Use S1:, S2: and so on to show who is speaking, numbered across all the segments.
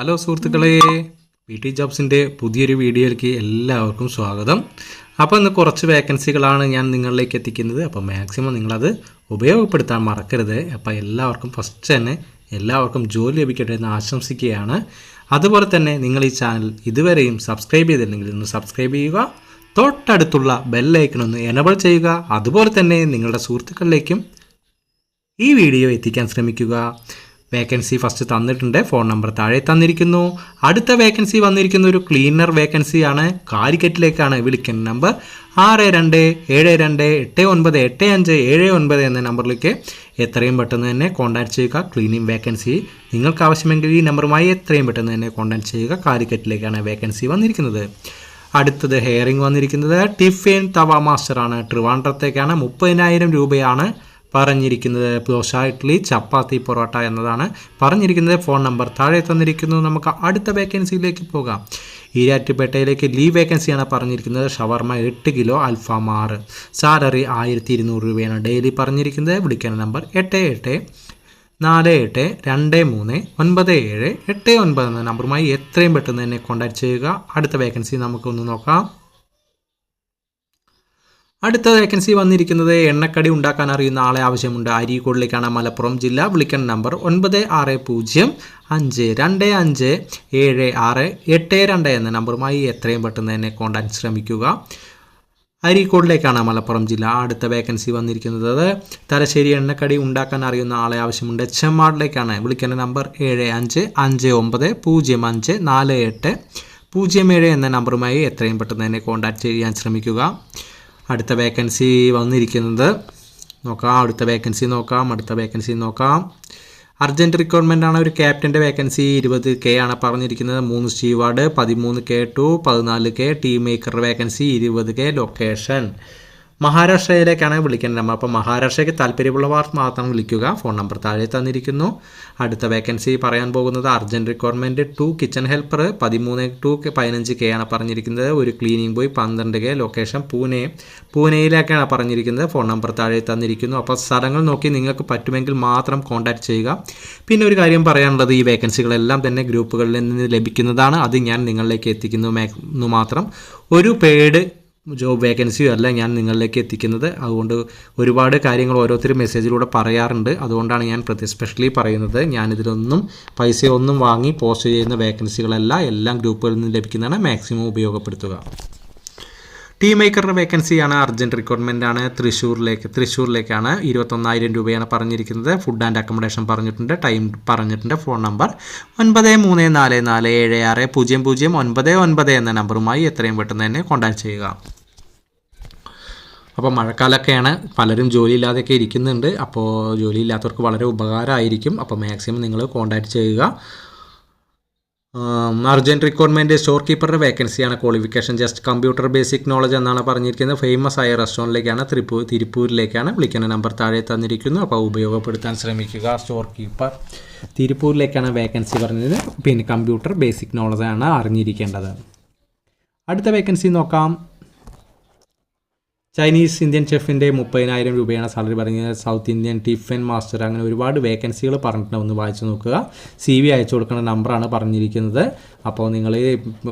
S1: Hello സുഹൃത്തുക്കളെ P T ജോബ്സിന്റെ പുതിയൊരു വീഡിയോയിലേക്ക് എല്ലാവർക്കും സ്വാഗതം. അപ്പോൾ ഇന്ന് കുറച്ച് വേക്കൻസികളാണ് ഞാൻ നിങ്ങളിലേക്ക് എത്തിക്കുന്നത്. അപ്പോൾ മാക്സിമം നിങ്ങളത് ഉപയോഗപ്പെടുത്താൻ മറക്കരുത്. അപ്പോൾ എല്ലാവർക്കും ഫസ്റ്റ് തന്നെ എല്ലാവർക്കും ജോലി ലഭിക്കട്ടെ എന്ന് ആശംസിക്കുകയാണ്. അതുപോലെ തന്നെ നിങ്ങൾ ഈ ചാനൽ ഇതുവരെയും സബ്സ്ക്രൈബ് ചെയ്തില്ലെങ്കിൽ ഒന്ന് സബ്സ്ക്രൈബ് ചെയ്യുക. തൊട്ടടുത്തുള്ള ബെല്ലൈക്കൺ ഒന്ന് എനബിൾ ചെയ്യുക. അതുപോലെ തന്നെ നിങ്ങളുടെ സുഹൃത്തുക്കളിലേക്കും ഈ വീഡിയോ എത്തിക്കാൻ ശ്രമിക്കുക. വേക്കൻസി ഫസ്റ്റ് തന്നിട്ടുണ്ട്. ഫോൺ നമ്പർ താഴെ തന്നിരിക്കുന്നു. അടുത്ത വേക്കൻസി വന്നിരിക്കുന്ന ഒരു ക്ലീനർ വേക്കൻസിയാണ് കാലിക്കറ്റിലേക്കാണ് വിളിക്കുന്ന നമ്പർ ആറ് രണ്ട് ഏഴ് രണ്ട് എട്ട് ഒൻപത് എട്ട് അഞ്ച് ഏഴ് ഒൻപത് എന്ന നമ്പറിലേക്ക് എത്രയും പെട്ടെന്ന് തന്നെ കോൺടാക്ട് ചെയ്യുക. ക്ലീനിങ് വേക്കൻസി നിങ്ങൾക്ക് ആവശ്യമെങ്കിൽ ഈ നമ്പറുമായി എത്രയും പെട്ടെന്ന് തന്നെ കോൺടാക്ട് ചെയ്യുക. കാലിക്കറ്റിലേക്കാണ് വേക്കൻസി വന്നിരിക്കുന്നത്. അടുത്തത് ഹെയറിംഗ് വന്നിരിക്കുന്നത്. ടിഫിൻ തവ മാസ്റ്ററാണ് ട്രിവാൻഡ്രത്തേക്കാണ്. മുപ്പതിനായിരം രൂപയാണ് പറഞ്ഞിരിക്കുന്നത് ദോശ ഇഡ്ഡലി ചപ്പാത്തി പൊറോട്ട എന്നതാണ് പറഞ്ഞിരിക്കുന്നത്. ഫോൺ നമ്പർ താഴെ തന്നിരിക്കുന്നു. നമുക്ക് അടുത്ത വേക്കൻസിയിലേക്ക് പോകാം. ഈരാറ്റുപേട്ടയിലേക്ക് ലീവ് വേക്കൻസിയാണ് പറഞ്ഞിരിക്കുന്നത്. ഷവർമ എട്ട് കിലോ അൽഫാം ആറ്. സാലറി ആയിരത്തി ഇരുന്നൂറ് രൂപയാണ് ഡെയിലി പറഞ്ഞിരിക്കുന്നത്. വിളിക്കുന്ന നമ്പർ എട്ട് എട്ട് നാല് എട്ട് രണ്ട് മൂന്ന് ഒൻപത് ഏഴ് എട്ട് ഒൻപത് എന്ന നമ്പറുമായി എത്രയും പെട്ടെന്ന് തന്നെ കോൺടാക്ട് ചെയ്യുക. അടുത്ത വേക്കൻസി നമുക്കൊന്ന് നോക്കാം. അടുത്ത വേക്കൻസി വന്നിരിക്കുന്നത് എണ്ണക്കടി ഉണ്ടാക്കാൻ അറിയുന്ന ആളെ ആവശ്യമുണ്ട്. അരീക്കോടിലേക്കാണ് മലപ്പുറം ജില്ല. വിളിക്കേണ്ട നമ്പർ ഒൻപത് ആറ് പൂജ്യം അഞ്ച് രണ്ട് അഞ്ച് ഏഴ് ആറ് എട്ട് രണ്ട് എന്ന നമ്പറുമായി എത്രയും പെട്ടെന്ന് തന്നെ കോൺടാക്ട് ശ്രമിക്കുക. അരീക്കോടിലേക്കാണ് മലപ്പുറം ജില്ല. അടുത്ത വേക്കൻസി വന്നിരിക്കുന്നത് തലശ്ശേരി എണ്ണക്കടി ഉണ്ടാക്കാൻ അറിയുന്ന ആളെ ആവശ്യമുണ്ട്. ചെമ്മാടിലേക്കാണ്. വിളിക്കേണ്ട നമ്പർ ഏഴ് അഞ്ച് അഞ്ച് ഒമ്പത് പൂജ്യം അഞ്ച് നാല് എട്ട് പൂജ്യം ഏഴ് എന്ന നമ്പറുമായി എത്രയും പെട്ടെന്ന് തന്നെ കോൺടാക്ട് ചെയ്യാൻ ശ്രമിക്കുക. അടുത്ത വേക്കൻസി വന്നിരിക്കുന്നത്. നോക്കാം അടുത്ത വേക്കൻസി നോക്കാം അടുത്ത വേക്കൻസി നോക്കാം. അർജന്റ് റിക്വയർമെന്റ് ആണ് ഒരു ക്യാപ്റ്റന്റെ വേക്കൻസി ഇരുപത് കെ ആണ് പറഞ്ഞിരിക്കുന്നത്. മൂന്ന് സ്റ്റീവാർഡ് പതിമൂന്ന് കെ ടു പതിനാല് കെ ടീം മേക്കർ വേക്കൻസി ഇരുപത് കെ ലൊക്കേഷൻ മഹാരാഷ്ട്രയിലേക്കാണ് വിളിക്കേണ്ട നമ്മൾ അപ്പോൾ മഹാരാഷ്ട്രയ്ക്ക് താല്പര്യമുള്ളവർ മാത്രം വിളിക്കുക. ഫോൺ നമ്പർ താഴെ തന്നിരിക്കുന്നു. അടുത്ത വേക്കൻസി പറയാൻ പോകുന്നത് urgent requirement to kitchen helper പതിമൂന്ന് ടു പതിനഞ്ച് കെ ആണ് പറഞ്ഞിരിക്കുന്നത്. ഒരു ക്ലീനിങ് ബോയ് പന്ത്രണ്ട് കെ ലൊക്കേഷൻ പൂനെ പൂനെയിലേക്കാണ് പറഞ്ഞിരിക്കുന്നത്. ഫോൺ നമ്പർ താഴെ തന്നിരിക്കുന്നു. അപ്പോൾ സ്ഥലങ്ങൾ നോക്കി നിങ്ങൾക്ക് പറ്റുമെങ്കിൽ മാത്രം കോൺടാക്ട് ചെയ്യുക. പിന്നെ ഒരു കാര്യം പറയാനുള്ളത് ഈ വേക്കൻസികളെല്ലാം തന്നെ ഗ്രൂപ്പുകളിൽ നിന്ന് ലഭിക്കുന്നതാണ്. അത് ഞാൻ നിങ്ങളിലേക്ക് എത്തിക്കുന്നു മാത്രം. ഒരു പേഡ് ജോബ് വേക്കൻസിയോ അല്ല ഞാൻ നിങ്ങളിലേക്ക് എത്തിക്കുന്നത്. അതുകൊണ്ട് ഒരുപാട് കാര്യങ്ങൾ ഓരോരുത്തരും മെസ്സേജിലൂടെ പറയാറുണ്ട്. അതുകൊണ്ടാണ് ഞാൻ സ്പെഷ്യലി പറയുന്നത്. ഞാനിതിലൊന്നും പൈസയൊന്നും വാങ്ങി പോസ്റ്റ് ചെയ്യുന്ന വേക്കൻസികളല്ല എല്ലാം ഗ്രൂപ്പുകളിൽ നിന്ന് ലഭിക്കുന്നതാണ്. മാക്സിമം ഉപയോഗപ്പെടുത്തുക. ടീം മേക്കറുടെ വേക്കൻസിയാണ് അർജന്റ് റിക്വയർമെന്റ് ആണ് തൃശ്ശൂരിലേക്ക് തൃശ്ശൂരിലേക്കാണ് ഇരുപത്തൊന്നായിരം രൂപയാണ് പറഞ്ഞിരിക്കുന്നത്. ഫുഡ് ആൻഡ് അക്കോമഡേഷൻ പറഞ്ഞിട്ടുണ്ട് ടൈം പറഞ്ഞിട്ടുണ്ട് ഫോൺ നമ്പർ ഒൻപത് മൂന്ന് നാല് നാല് ഏഴ് ആറ് പൂജ്യം പൂജ്യം ഒൻപത് ഒൻപത് എന്ന നമ്പറുമായി എത്രയും പെട്ടെന്ന് തന്നെ കോൺടാക്ട് ചെയ്യുക. അപ്പോൾ മഴക്കാലമൊക്കെയാണ് പലരും ജോലിയില്ലാതെയൊക്കെ ഇരിക്കുന്നുണ്ട്. അപ്പോൾ ജോലിയില്ലാത്തവർക്ക് വളരെ ഉപകാരമായിരിക്കും. അപ്പോൾ മാക്സിമം നിങ്ങൾ കോൺടാക്ട് ചെയ്യുക. അർജന്റ് റിക്വയർമെന്റ് സ്റ്റോർ കീപ്പറുടെ വേക്കൻസിയാണ് qualification. Just computer basic knowledge എന്നാണ് പറഞ്ഞിരിക്കുന്നത്. ഫേമസ് ആയ റെസ്റ്റോറന്റിലേക്കാണ് തിരുപ്പൂർ തിരുപ്പൂരിലേക്കാണ് വിളിക്കുന്ന നമ്പർ താഴെ തന്നിരിക്കുന്നു. അപ്പോൾ ഉപയോഗപ്പെടുത്താൻ ശ്രമിക്കുക. സ്റ്റോർ കീപ്പർ തിരുപ്പൂരിലേക്കാണ് വേക്കൻസി പറഞ്ഞത്. പിന്നെ കമ്പ്യൂട്ടർ ബേസിക് നോളജാണ് അറിഞ്ഞിരിക്കേണ്ടത്. അടുത്ത വേക്കൻസി നോക്കാം. ചൈനീസ് ഇന്ത്യൻ ഷെഫിന്റെ മുപ്പതിനായിരം രൂപയാണ് സാലറി പറഞ്ഞത്. സൗത്ത് ഇന്ത്യൻ ടിഫൻ മാസ്റ്റർ അങ്ങനെ ഒരുപാട് വേക്കൻസികൾ പറഞ്ഞിട്ടുണ്ട്. ഒന്ന് വായിച്ചു നോക്കുക. സി വി അയച്ചു കൊടുക്കേണ്ട നമ്പറാണ് പറഞ്ഞിരിക്കുന്നത്. അപ്പോൾ നിങ്ങൾ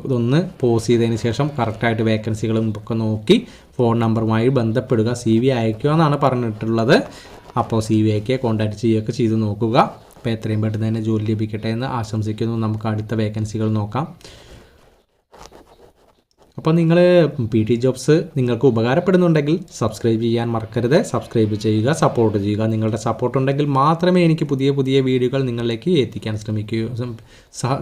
S1: ഇതൊന്ന് പോസ് ചെയ്തതിന് ശേഷം കറക്റ്റായിട്ട് വേക്കൻസികളും ഒക്കെ നോക്കി ഫോൺ നമ്പറുമായി ബന്ധപ്പെടുക സി വി അയക്കുക എന്നാണ് പറഞ്ഞിട്ടുള്ളത്. അപ്പോൾ സി വി അയക്കുക കോൺടാക്ട് ചെയ്യുകയൊക്കെ ചെയ്ത് നോക്കുക. അപ്പോൾ എത്രയും പെട്ടെന്ന് തന്നെ ജോലി ലഭിക്കട്ടെ എന്ന് ആശംസിക്കുന്നു. നമുക്ക് അടുത്ത വേക്കൻസികൾ നോക്കാം. അപ്പോൾ നിങ്ങൾ പി ടി ജോബ്സ് നിങ്ങൾക്ക് ഉപകാരപ്പെടുന്നുണ്ടെങ്കിൽ സബ്സ്ക്രൈബ് ചെയ്യാൻ മറക്കരുത്. സബ്സ്ക്രൈബ് ചെയ്യുക സപ്പോർട്ട് ചെയ്യുക. നിങ്ങളുടെ സപ്പോർട്ട് ഉണ്ടെങ്കിൽ മാത്രമേ എനിക്ക് പുതിയ പുതിയ വീഡിയോകൾ നിങ്ങളിലേക്ക് എത്തിക്കാൻ ശ്രമിക്കുകയോ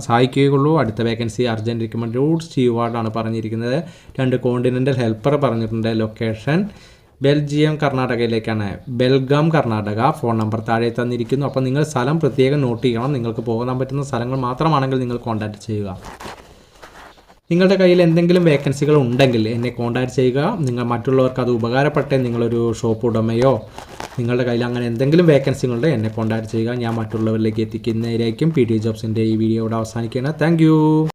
S1: സഹായിക്കുകയുള്ളൂ. അടുത്ത വേക്കൻസി അർജന്റ് റിക്കമെൻഡ് റൂട്ട്സ് സ്റ്റീവാർഡാണ് പറഞ്ഞിരിക്കുന്നത്. രണ്ട് കോണ്ടിനെന്റൽ ഹെൽപ്പർ പറഞ്ഞിട്ടുണ്ട് ലൊക്കേഷൻ ബെൽജിയം കർണാടകയിലേക്കാണ്. ബെൽഗാം കർണാടക. ഫോൺ നമ്പർ താഴെ തന്നിരിക്കുന്നു. അപ്പോൾ നിങ്ങൾ സ്ഥലം പ്രത്യേകം നോട്ട് ചെയ്യണം. നിങ്ങൾക്ക് പോകാൻ പറ്റുന്ന സ്ഥലങ്ങൾ മാത്രമാണെങ്കിൽ നിങ്ങൾ കോൺടാക്റ്റ് ചെയ്യുക. നിങ്ങളുടെ കയ്യിൽ എന്തെങ്കിലും വേക്കൻസികൾ ഉണ്ടെങ്കിൽ എന്നെ കോൺടാക്ട് ചെയ്യുക. നിങ്ങൾ മറ്റുള്ളവർക്ക് അത് ഉപകാരപ്പെട്ടേ നിങ്ങളൊരു ഷോപ്പ് ഉടമയോ നിങ്ങളുടെ കയ്യിൽ അങ്ങനെ എന്തെങ്കിലും വേക്കൻസികളുണ്ട് എന്നെ കോൺടാക്ട് ചെയ്യുക. ഞാൻ മറ്റുള്ളവരിലേക്ക് എത്തിക്കുന്നതിലേക്കും പി ടി ജോബ്സിന്റെ ഈ വീഡിയോ അവസാനിക്കുകയാണ്. താങ്ക്